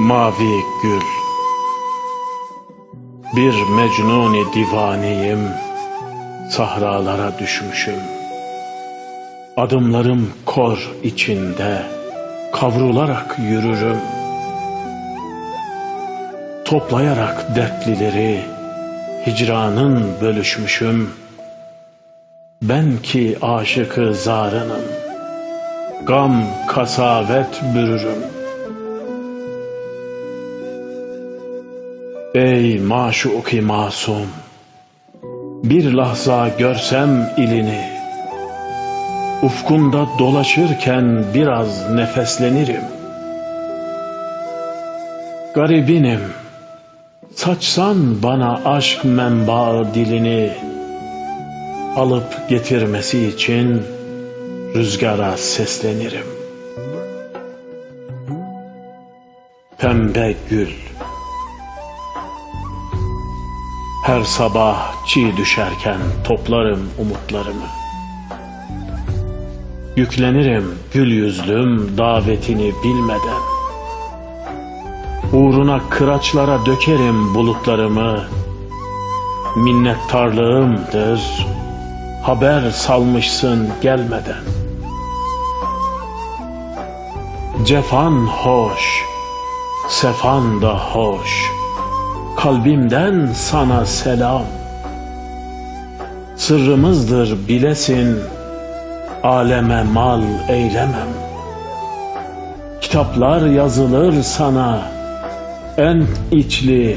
Mavi gül. Bir mecnuni divaneyim Sahralara düşmüşüm. Adımlarım kor içinde Kavrularak yürürüm. Toplayarak dertlileri Hicranın bölüşmüşüm. Ben ki aşıkı zarınım Gam kasavet bürürüm Ey maşuki masum Bir lahza görsem ilini. Ufkunda dolaşırken biraz nefeslenirim. Garibinim Saçsan bana aşk menbaı dilini Alıp getirmesi için Rüzgara seslenirim. Pembe gül Her sabah çiğ düşerken toplarım umutlarımı. Yüklenirim gül yüzlüm davetini bilmeden. Uğruna kıraçlara dökerim bulutlarımı. Minnettarlığımdır haber salmışsın gelmeden. Cefan hoş, sefan da hoş. Kalbimden sana selam. Sırrımızdır bilesin, aleme mal eylemem. Kitaplar yazılır sana, en içli,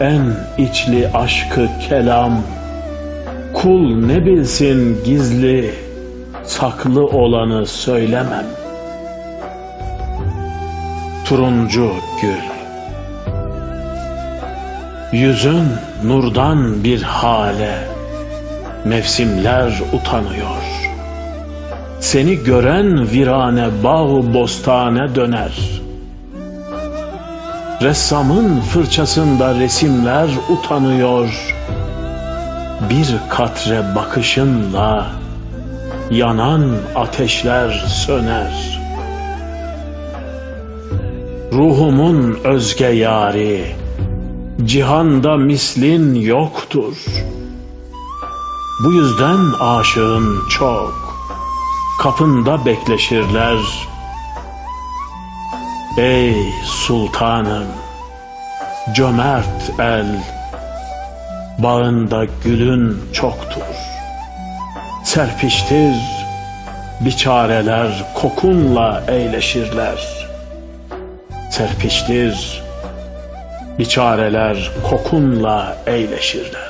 en içli aşkı kelam. Kul ne bilsin gizli, saklı olanı söylemem. Turuncu gül Yüzün nurdan bir hale, mevsimler utanıyor. Seni gören virane bağ bostane döner. Ressamın fırçasında resimler utanıyor. Bir katre bakışınla yanan ateşler söner. Ruhumun özge yari, Cihanda mislin yoktur. Bu yüzden aşığın çok. Kapında bekleşirler. Ey sultanım, cömert el, bağında gülün çoktur. Serpiştir, biçareler kokunla eyleşirler. Serpiştir, biçareler kokunla eyleşirler.